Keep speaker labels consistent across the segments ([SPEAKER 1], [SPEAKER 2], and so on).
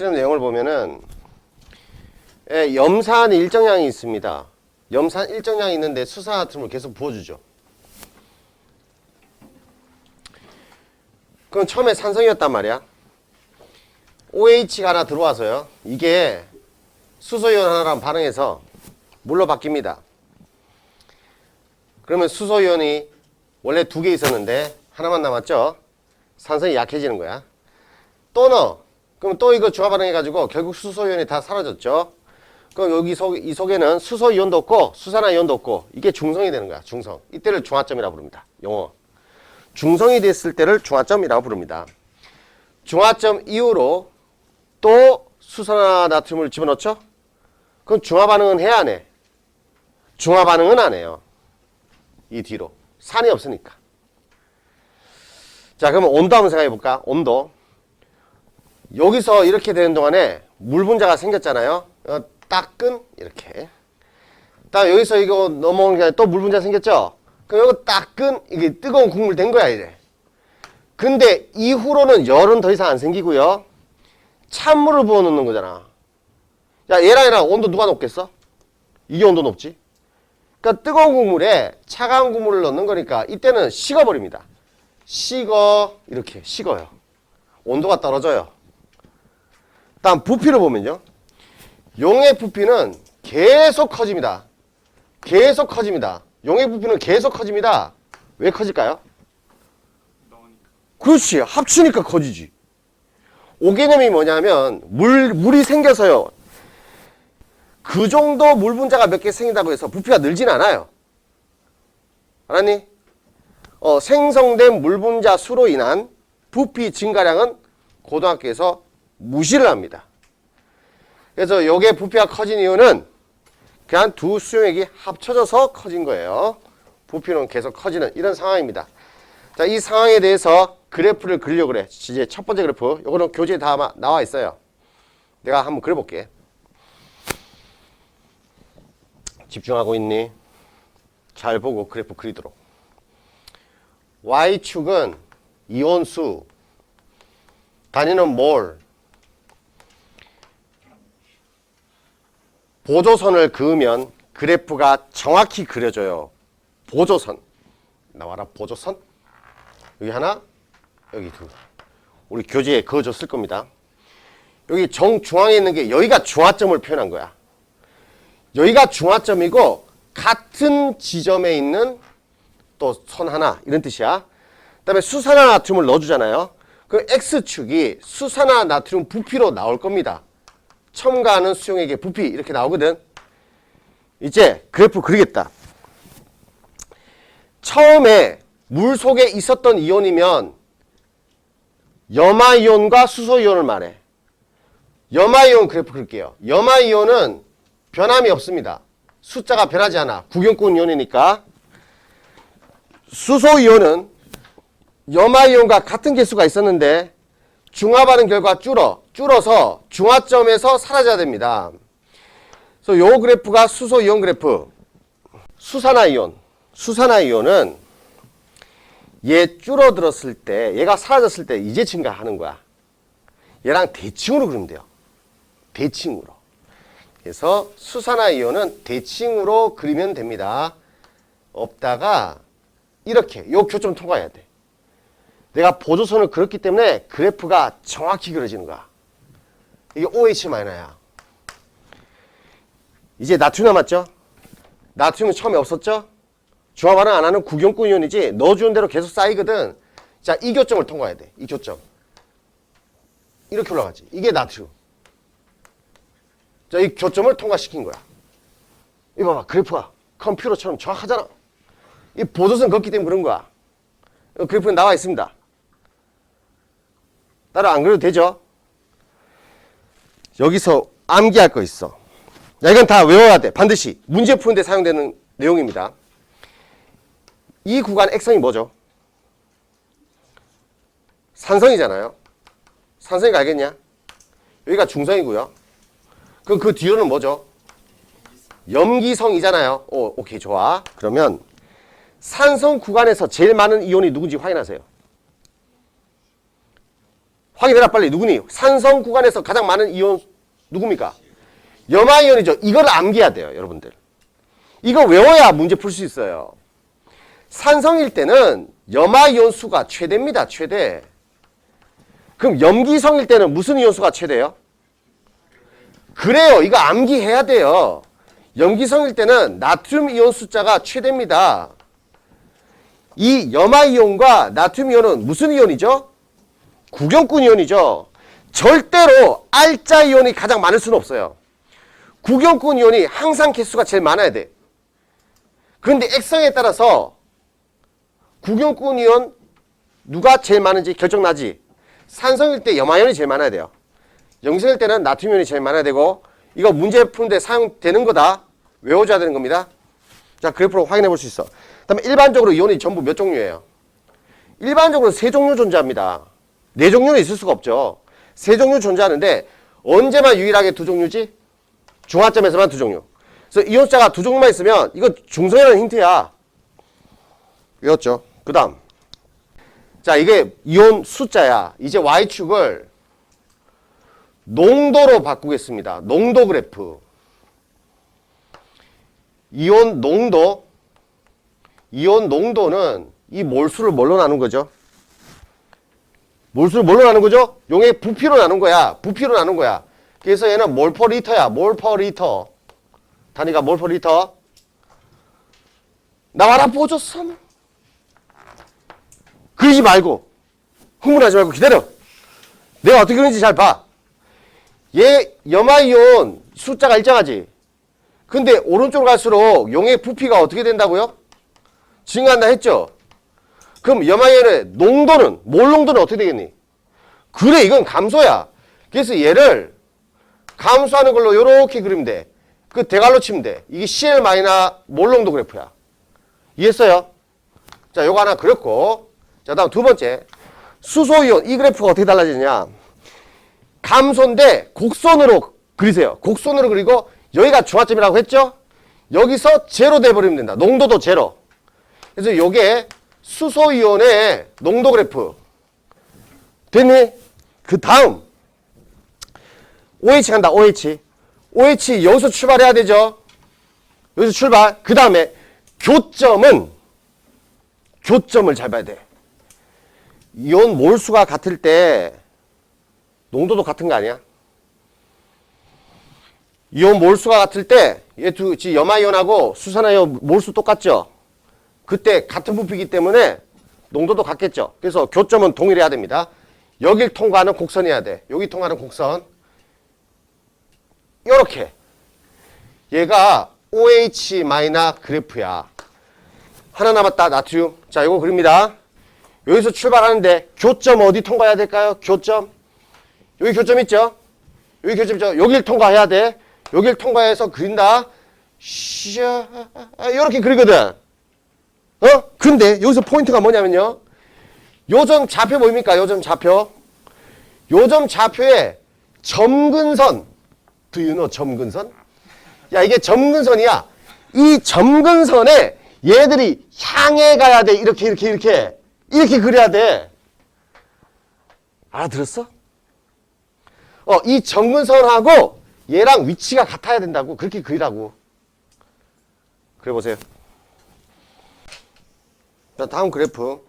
[SPEAKER 1] 실험 내용을 보면은 예, 염산 일정량이 있습니다. 염산 일정량이 있는데 수산화팀을 계속 부어주죠. 그럼 처음에 산성이었단 말이야. OH가 하나 들어와서요. 이게 수소이온 하나랑 반응해서 물로 바뀝니다. 그러면 수소이온이 원래 두 개 있었는데 하나만 남았죠? 산성이 약해지는 거야. 또 넣어. 그럼 또 이거 중화 반응해가지고 결국 수소이온이 다 사라졌죠? 그럼 여기 속, 이 속에는 수소이온도 없고 수산화이온도 없고 이게 중성이 되는 거야. 중성. 이때를 중화점이라고 부릅니다. 용어. 중성이 됐을 때를 중화점이라고 부릅니다. 중화점 이후로 또 수산화 나트륨을 집어넣죠? 그럼 중화 반응은 해야 안 해? 중화 반응은 안 해요. 이 뒤로. 산이 없으니까. 자, 그러면 온도 한번 생각해 볼까? 온도. 여기서 이렇게 되는 동안에 물 분자가 생겼잖아요. 어, 따끈 이렇게. 딱 여기서 이거 넘어온 게 또 물 분자 생겼죠? 그럼 이거 따끈 이게 뜨거운 국물 된 거야 이제. 근데 이후로는 열은 더 이상 안 생기고요. 찬물을 부어 놓는 거잖아. 야 얘랑 얘랑 온도 누가 높겠어? 이게 온도 높지? 그러니까 뜨거운 국물에 차가운 국물을 넣는 거니까 이때는 식어버립니다. 식어 이렇게 식어요. 온도가 떨어져요. 다음 부피를 보면요. 용의 부피는 계속 커집니다. 계속 커집니다. 용의 부피는 계속 커집니다. 왜 커질까요? 그렇지. 합치니까 커지지. 오개념이 뭐냐면 물 물이 생겨서요. 그 정도 물 분자가 몇 개 생긴다고 해서 부피가 늘진 않아요. 알았니? 어, 생성된 물 분자 수로 인한 부피 증가량은 고등학교에서 무시를 합니다. 그래서 요게 부피가 커진 이유는 그냥 두 수용액이 합쳐져서 커진 거예요. 부피는 계속 커지는 이런 상황입니다. 자, 이 상황에 대해서 그래프를 그리려고 그래. 이제 첫 번째 그래프. 요거는 교재에 다 나와 있어요. 내가 한번 그려볼게. 집중하고 있니? 잘 보고 그래프 그리도록. Y축은 이온수, 단위는 몰, 보조선을 그으면 그래프가 정확히 그려져요. 보조선. 나와라, 보조선. 여기 하나, 여기 둘. 우리 교재에 그어줬을 겁니다. 여기 정중앙에 있는 게 여기가 중화점을 표현한 거야. 여기가 중화점이고 같은 지점에 있는 또 선 하나 이런 뜻이야. 그 다음에 수산화 나트륨을 넣어주잖아요. 그 x축이 수산화 나트륨 부피로 나올 겁니다. 첨가하는 수용액의 부피 이렇게 나오거든. 이제 그래프 그리겠다. 처음에 물 속에 있었던 이온이면 염화이온과 수소이온을 말해. 염화이온 그래프 그릴게요. 염화이온은 변함이 없습니다. 숫자가 변하지 않아. 구경꾼 이온이니까. 수소이온은 염화이온과 같은 개수가 있었는데 중화반응 결과 줄어. 줄어서 중화점에서 사라져야 됩니다. 그래서 요 그래프가 수소 이온 그래프. 수산화 이온. 수산화 이온은 얘 줄어들었을 때, 얘가 사라졌을 때 이제 증가하는 거야. 얘랑 대칭으로 그리면 돼요. 대칭으로. 그래서 수산화 이온은 대칭으로 그리면 됩니다. 없다가 이렇게 요 교점 통과해야 돼. 내가 보조선을 그렸기 때문에 그래프가 정확히 그려지는 거야. 이게 OH-야. 이제 나트륨 남았죠? 나트륨은 처음에 없었죠? 중화 반응 안 하는 구경꾼 이온이지 넣어주는 대로 계속 쌓이거든. 자, 이 교점을 통과해야 돼. 이 교점. 이렇게 올라가지. 이게 나트륨. 자, 이 교점을 통과시킨 거야. 이거 봐봐. 그래프가 컴퓨터처럼 정확하잖아. 이 보조선 걷기 때문에 그런 거야. 어, 그래프에 나와 있습니다. 따로 안 그래도 되죠? 여기서 암기할 거 있어. 야, 이건 다 외워야 돼. 반드시. 문제 푸는데 사용되는 내용입니다. 이 구간 액성이 뭐죠? 산성이잖아요. 산성이 알겠냐? 여기가 중성이고요. 그럼 그 뒤로는 뭐죠? 염기성이잖아요. 오, 오케이, 좋아. 그러면 산성 구간에서 제일 많은 이온이 누군지 확인하세요. 확인해라 빨리 누구니? 산성 구간에서 가장 많은 이온 누굽니까? 염화이온이죠. 이걸 암기해야 돼요, 여러분들. 이거 외워야 문제 풀 수 있어요. 산성일 때는 염화이온 수가 최대입니다. 최대. 그럼 염기성일 때는 무슨 이온 수가 최대요? 그래요. 이거 암기해야 돼요. 염기성일 때는 나트륨 이온 숫자가 최대입니다. 이 염화이온과 나트륨 이온은 무슨 이온이죠? 구경꾼 이온이죠. 절대로 알자 이온이 가장 많을 수는 없어요. 구경꾼 이온이 항상 개수가 제일 많아야 돼. 그런데 액성에 따라서 구경꾼 이온 누가 제일 많은지 결정나지. 산성일 때 염화이온이 제일 많아야 돼요. 염기성일 때는 나트륨 이온이 제일 많아야 되고 이거 문제 푸는데 사용되는 거다. 외워줘야 되는 겁니다. 자 그래프로 확인해 볼 수 있어. 그다음에 일반적으로 이온이 전부 몇 종류예요? 일반적으로 세 종류 존재합니다. 네 종류는 있을 수가 없죠. 세 종류 존재하는데 언제만 유일하게 두 종류지? 중화점에서만 두 종류. 그래서 이온 숫자가 두 종류만 있으면 이거 중성이라는 힌트야. 외웠죠? 그 다음. 자, 이게 이온 숫자야. 이제 Y축을 농도로 바꾸겠습니다. 농도 그래프. 이온 농도. 이온 농도는 이 몰수를 뭘로 나눈 거죠? 몰수를 뭘로 나눈 거죠? 용의 부피로 나눈 거야. 부피로 나눈 거야. 그래서 얘는 몰 퍼 리터야. 몰 퍼 리터. 단위가 몰 퍼 리터. 나와라 보줬어. 그러지 말고 흥분하지 말고 기다려. 내가 어떻게 그런지 잘 봐. 얘 염화이온 숫자가 일정하지. 근데 오른쪽으로 갈수록 용의 부피가 어떻게 된다고요? 증가한다 했죠? 그럼 염화이온의 농도는 몰 농도는 어떻게 되겠니? 그래 이건 감소야. 그래서 얘를 감소하는 걸로 이렇게 그리면 돼. 그 대갈로 치면 돼. 이게 CL 마이너 몰 농도 그래프야. 이해했어요? 자, 요거 하나 그렸고. 자, 다음 두 번째. 수소이온 이 그래프가 어떻게 달라지느냐? 감소인데 곡선으로 그리세요. 곡선으로 그리고 여기가 중화점이라고 했죠? 여기서 제로 돼버리면 된다. 농도도 제로. 그래서 요게 수소이온의 농도 그래프. 됐니? 그 다음. OH 간다, OH. OH 여기서 출발해야 되죠? 여기서 출발. 그 다음에 교점은, 교점을 잘 봐야 돼. 이온 몰수가 같을 때 농도도 같은 거 아니야? 이온 몰수가 같을 때, 얘 두, 지 염화이온하고 수산화이온 몰수 똑같죠? 그때 같은 부피이기 때문에 농도도 같겠죠. 그래서 교점은 동일해야 됩니다. 여길 통과하는 곡선이어야 돼. 여기 통과하는 곡선. 요렇게. 얘가 OH 마이너 그래프야. 하나 남았다. 나트륨. 자, 이거 그립니다. 여기서 출발하는데 교점 어디 통과해야 될까요? 교점. 여기 교점 있죠? 여기 교점 있죠? 여길 통과해야 돼. 여길 통과해서 그린다. 샤, 이렇게 그리거든. 어? 근데 여기서 포인트가 뭐냐면요. 요점 좌표 보입니까? 요점 좌표. 요점 좌표에 점근선. Do you know 점근선? 야, 이게 점근선이야. 이 점근선에 얘들이 향해 가야 돼. 이렇게, 이렇게, 이렇게. 이렇게 그려야 돼. 알아들었어? 어, 이 점근선하고 얘랑 위치가 같아야 된다고. 그렇게 그리라고. 그래 보세요. 자, 다음 그래프.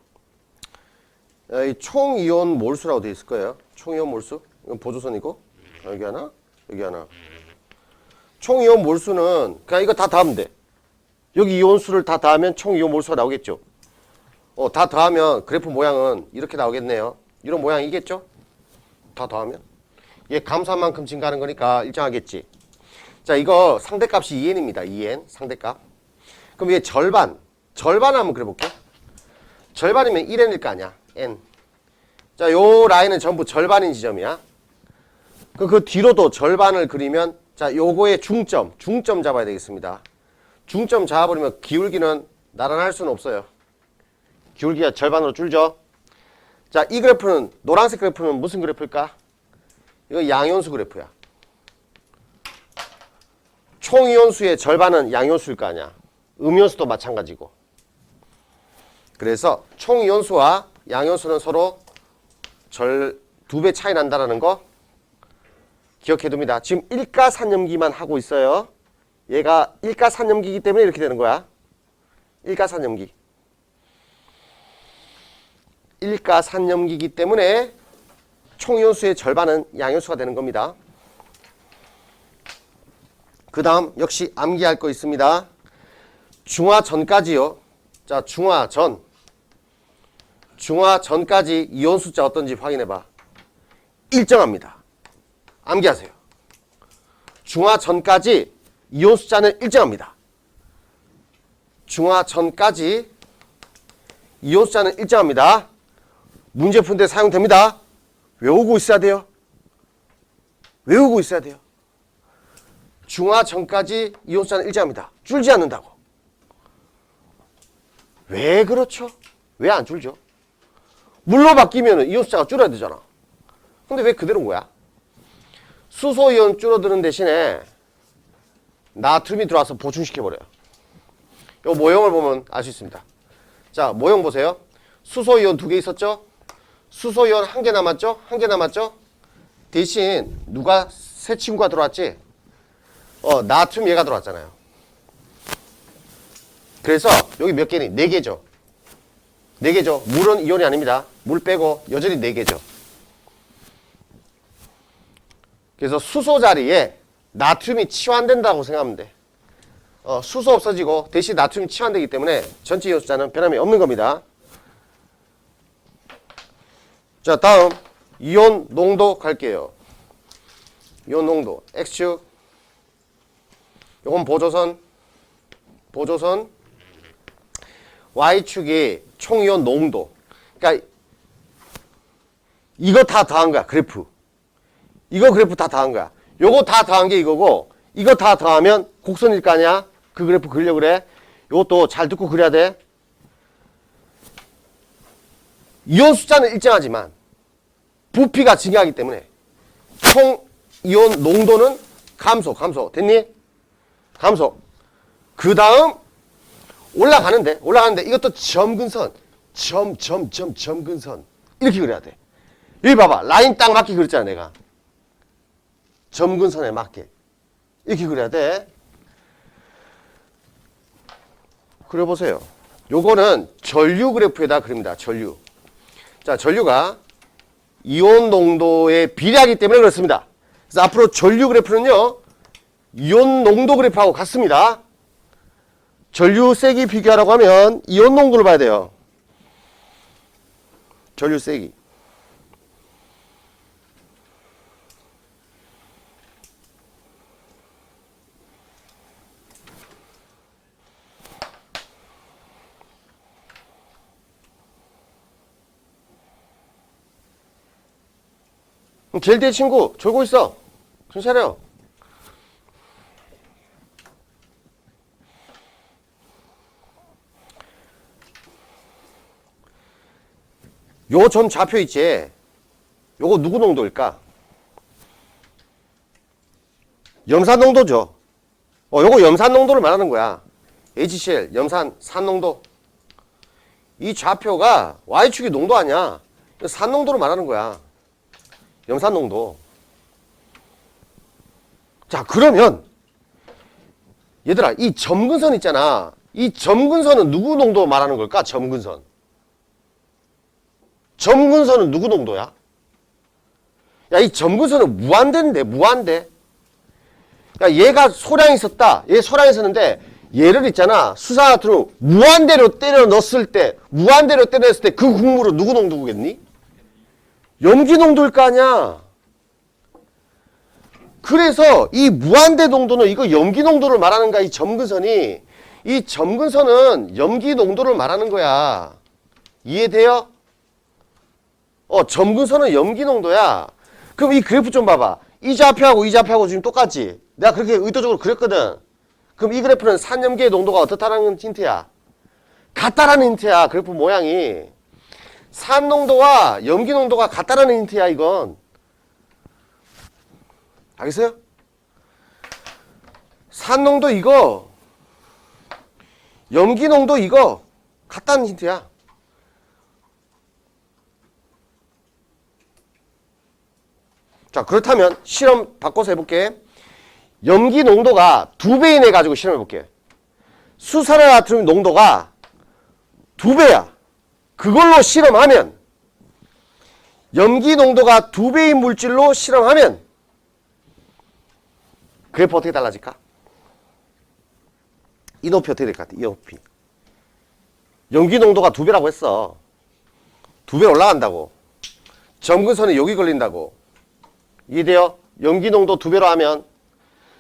[SPEAKER 1] 총이온 몰수라고 되어 있을 거예요. 총이온 몰수. 이건 보조선이고. 여기 하나, 여기 하나. 총이온 몰수는 그냥 이거 다 더하면 돼. 여기 이온 수를 다 더하면 총이온 몰수가 나오겠죠. 어, 다 더하면 그래프 모양은 이렇게 나오겠네요. 이런 모양이겠죠? 다 더하면. 얘 감소한 만큼 증가하는 거니까 일정하겠지. 자, 이거 상대값이 2n입니다. 2n 상대값. 그럼 얘 절반. 절반 한번 그려볼게. 절반이면 1n일 거 아니야. n. 자, 요 라인은 전부 절반인 지점이야. 그, 그 뒤로도 절반을 그리면 자, 요거의 중점, 중점 잡아야 되겠습니다. 중점 잡아버리면 기울기는 나란할 수는 없어요. 기울기가 절반으로 줄죠. 자, 이 그래프는 노란색 그래프는 무슨 그래프일까? 이거 양이온수 그래프야. 총이온수의 절반은 양이온수일 거 아니야. 음이온수도 마찬가지고. 그래서 총 이온수와 양이온수는 서로 절 두 배 차이 난다라는 거 기억해 둡니다. 지금 일가산염기만 하고 있어요. 얘가 일가산염기이기 때문에 이렇게 되는 거야. 일가산염기. 일가산염기이기 때문에 총이온수의 절반은 양이온수가 되는 겁니다. 그 다음 역시 암기할 거 있습니다. 중화 전까지요. 자, 중화 전. 중화 전까지 이온 숫자 어떤지 확인해봐. 일정합니다. 암기하세요. 중화 전까지 이온 숫자는 일정합니다. 중화 전까지 이온 숫자는 일정합니다. 문제 푸는데 사용됩니다. 외우고 있어야 돼요. 외우고 있어야 돼요. 중화 전까지 이온 숫자는 일정합니다. 줄지 않는다고. 왜 그렇죠? 왜 안 줄죠? 물로 바뀌면 이온 숫자가 줄어야 되잖아. 근데 왜 그대로인 거야? 수소 이온 줄어드는 대신에 나트륨이 들어와서 보충시켜버려요. 이 모형을 보면 알 수 있습니다. 자, 모형 보세요. 수소 이온 두 개 있었죠? 수소 이온 한 개 남았죠? 한 개 남았죠? 대신 누가 새 친구가 들어왔지? 어, 나트륨 얘가 들어왔잖아요. 그래서 여기 몇 개니? 네 개죠. 네 개죠. 물은 이온이 아닙니다. 물 빼고 여전히 네 개죠. 그래서 수소 자리에 나트륨이 치환된다고 생각하면 돼. 어, 수소 없어지고 대신 나트륨이 치환되기 때문에 전체 숫자는 변함이 없는 겁니다. 자, 다음 이온 농도 갈게요. 이온 농도 X축 요건 보조선 보조선 Y축이 총이온 농도 그러니까 이거 다 더한 거야 그래프. 이거 그래프 다 더한 거야. 요거 다 더한 게 이거고 이거 다 더하면 곡선일 거 아니야? 그 그래프 그리려 그래? 요것도 잘 듣고 그려야 돼. 이온 숫자는 일정하지만 부피가 증가하기 때문에 총 이온 농도는 감소 감소. 됐니? 감소. 그 다음 올라가는데 올라가는데 이것도 점근선 점 점 점 점근선. 이렇게 그려야 돼 여기 봐봐. 라인 딱 맞게 그렸잖아 내가. 점근선에 맞게. 이렇게 그려야 돼. 그려보세요. 요거는 전류 그래프에다 그립니다 전류. 자 전류가 이온 농도에 비례하기 때문에 그렇습니다. 그래서 앞으로 전류 그래프는요 이온 농도 그래프하고 같습니다. 전류 세기 비교하라고 하면 이온 농도를 봐야 돼요. 전류 세기. 뒤에 친구 졸고 있어. 정신 차려. 요 점 좌표 있지? 요거 누구 농도일까? 염산 농도죠. 어, 요거 염산 농도를 말하는 거야. HCl, 염산, 산 농도. 이 좌표가 Y축이 농도 아니야. 산 농도를 말하는 거야. 염산 농도. 자, 그러면 얘들아, 이 점근선 있잖아. 이 점근선은 누구 농도 말하는 걸까? 점근선. 점근선은 누구 농도야? 야, 이 점근선은 무한대인데, 무한대. 야, 얘가 소량이 있었다. 얘 소량이 있었는데, 얘를 있잖아. 수산화투로 무한대로 때려 넣었을 때, 무한대로 때려 넣었을 때 그 국물은 누구 농도겠니? 염기 농도일 거 아니야. 그래서 이 무한대 농도는 이거 염기 농도를 말하는 거야. 이 점근선이. 이 점근선은 염기 농도를 말하는 거야. 이해돼요? 어, 점근선은 염기 농도야. 그럼 이 그래프 좀 봐봐. 이 좌표하고 이 좌표하고 지금 똑같지? 내가 그렇게 의도적으로 그렸거든. 그럼 이 그래프는 산염기의 농도가 어떻다라는 힌트야? 같다라는 힌트야. 그래프 모양이. 산 농도와 염기 농도가 같다라는 힌트야, 이건. 알겠어요? 산 농도 이거, 염기 농도 이거 같다는 힌트야. 자, 그렇다면 실험 바꿔서 해볼게. 염기 농도가 두 배인 해 가지고 실험해볼게. 수산화 나트륨 농도가 두 배야. 그걸로 실험하면 염기 농도가 두 배인 물질로 실험하면 그래프 어떻게 달라질까? 이 높이 어떻게 될 것 같아? 이 높이. 염기 농도가 두 배라고 했어. 두 배 올라간다고. 점근선이 여기 걸린다고. 이해돼요? 염기 농도 두 배로 하면.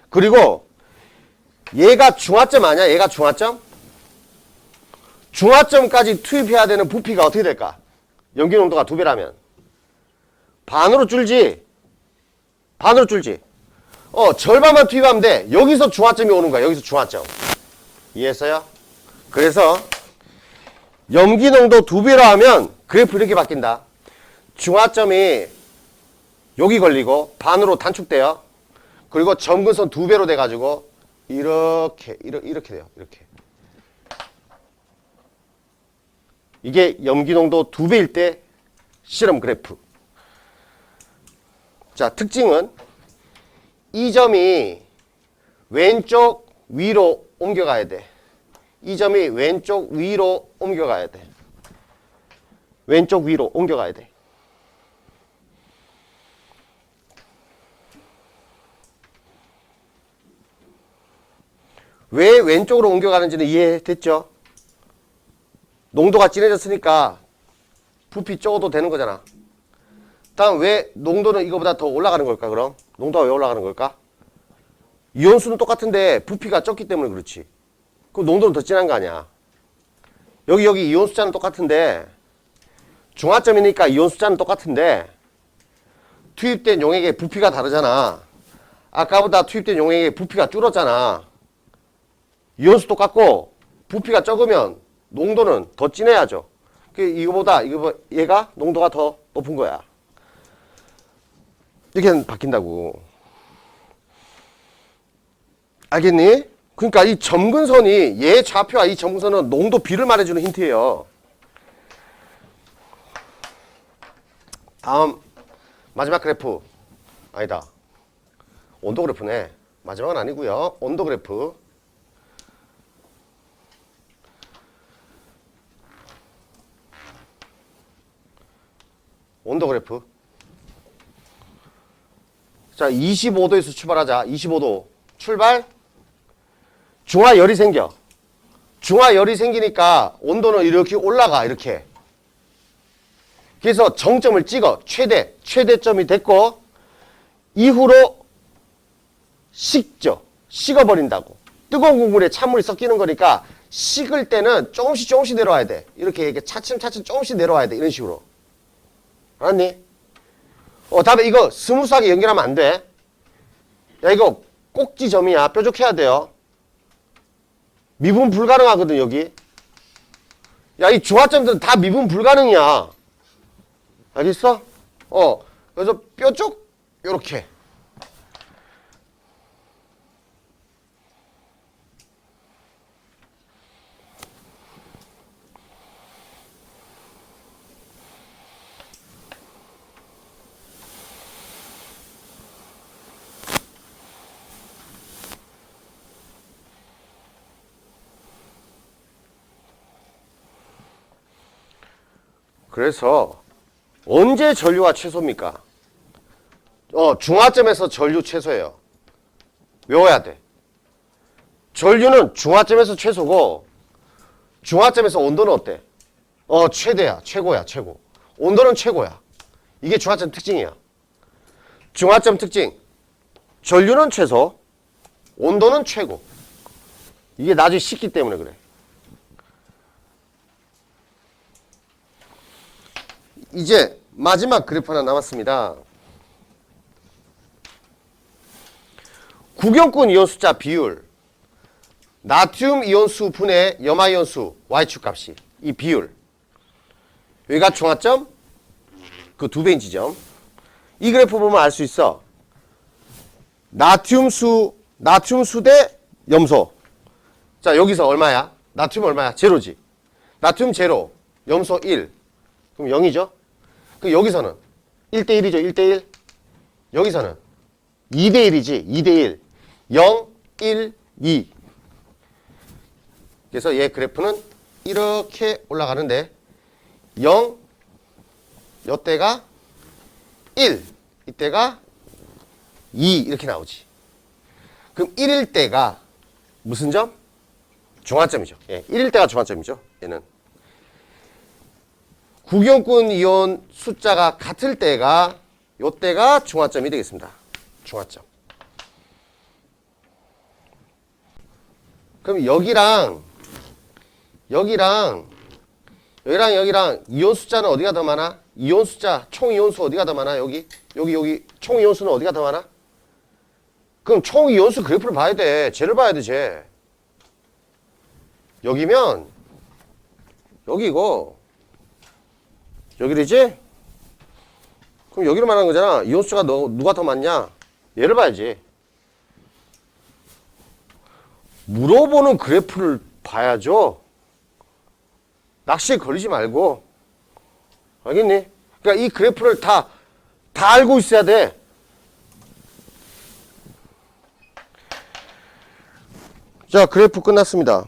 [SPEAKER 1] 그리고 얘가 중화점 아니야? 얘가 중화점? 중화점까지 투입해야 되는 부피가 어떻게 될까? 염기 농도가 두 배라면. 반으로 줄지. 반으로 줄지. 어, 절반만 투입하면 돼. 여기서 중화점이 오는 거야. 여기서 중화점. 이해했어요? 그래서 염기 농도 두 배로 하면 그래프 이렇게 바뀐다. 중화점이 여기 걸리고 반으로 단축돼요. 그리고 점근선 두 배로 돼가지고 이렇게 이렇게, 이렇게 돼요. 이렇게. 이게 염기 농도 두 배일 때 실험 그래프. 자, 특징은 이 점이 왼쪽 위로 옮겨가야 돼. 이 점이 왼쪽 위로 옮겨가야 돼. 왼쪽 위로 옮겨가야 돼. 왜 왼쪽으로 옮겨가는지는 이해됐죠? 농도가 진해졌으니까 부피 적어도 되는 거잖아. 다음 왜 농도는 이거보다 더 올라가는 걸까 그럼? 농도가 왜 올라가는 걸까? 이온수는 똑같은데 부피가 적기 때문에 그렇지. 그럼 농도는 더 진한 거 아니야. 여기 여기 이온 숫자는 똑같은데 중화점이니까 이온 숫자는 똑같은데 투입된 용액의 부피가 다르잖아. 아까보다 투입된 용액의 부피가 줄었잖아. 이온수 똑같고 부피가 적으면 농도는 더 진해야죠. 그 이거보다 이거 얘가 농도가 더 높은 거야. 이렇게 바뀐다고. 알겠니? 그러니까 이 점근선이 얘 좌표와 이 점근선은 농도 비를 말해주는 힌트예요. 다음 마지막 그래프 아니다. 온도 그래프네. 마지막은 아니고요. 온도 그래프. 온도 그래프. 자, 25도에서 출발하자. 25도. 출발. 중화열이 생겨. 중화열이 생기니까 온도는 이렇게 올라가. 이렇게. 그래서 정점을 찍어. 최대. 최대점이 됐고 이후로 식죠. 식어버린다고. 뜨거운 국물에 찬물이 섞이는 거니까 식을 때는 조금씩 조금씩 내려와야 돼. 이렇게 이렇게 차츰차츰 조금씩 내려와야 돼. 이런 식으로. 알았니? 어, 다음에 이거 스무스하게 연결하면 안 돼. 야, 이거 꼭지점이야. 뾰족해야 돼요. 미분 불가능하거든, 여기. 야, 이 중화점들은 다 미분 불가능이야. 알겠어? 어, 그래서 뾰족, 요렇게. 그래서 언제 전류가 최소입니까? 어, 중화점에서 전류 최소예요. 외워야 돼. 전류는 중화점에서 최소고 중화점에서 온도는 어때? 어, 최대야. 최고야. 최고. 온도는 최고야. 이게 중화점 특징이야. 중화점 특징. 전류는 최소, 온도는 최고. 이게 나중에 식기 때문에 그래. 이제 마지막 그래프 하나 남았습니다. 구경권 이온 숫자 비율 나트륨 이온수 분의 염화 이온수 Y축 값이 이 비율 여기가 중화점 그 두 배인 지점 이 그래프 보면 알 수 있어 나트륨 수 나트륨 수 대 염소 자 여기서 얼마야? 나트륨 얼마야? 제로지 나트륨 제로 염소 1 그럼 0이죠? 그 여기서는 1대1이죠. 1대1. 여기서는 2대1이지 2대1 0, 1, 2 그래서 얘 그래프는 이렇게 올라가는데 0 요때가 1 이때가 2 이렇게 나오지 그럼 1일 때가 무슨 점? 중화점이죠 예, 1일 때가 중화점이죠 얘는 구경꾼 이온 숫자가 같을 때가 요때가 중화점이 되겠습니다 중화점 그럼 여기랑 여기랑 여기랑 여기랑 이온 숫자는 어디가 더 많아? 이온 숫자 총 이온 수 어디가 더 많아? 여기 여기 여기 총 이온 수는 어디가 더 많아? 그럼 총 이온 수 그래프를 봐야 돼. 쟤를 봐야 돼, 쟤. 여기면 여기고 여기지? 그럼 여기를 말하는 거잖아. 이온수가 너, 누가 더 많냐? 얘를 봐야지. 물어보는 그래프를 봐야죠. 낚시에 걸리지 말고. 알겠니? 그러니까 이 그래프를 다, 다 알고 있어야 돼. 자, 그래프 끝났습니다.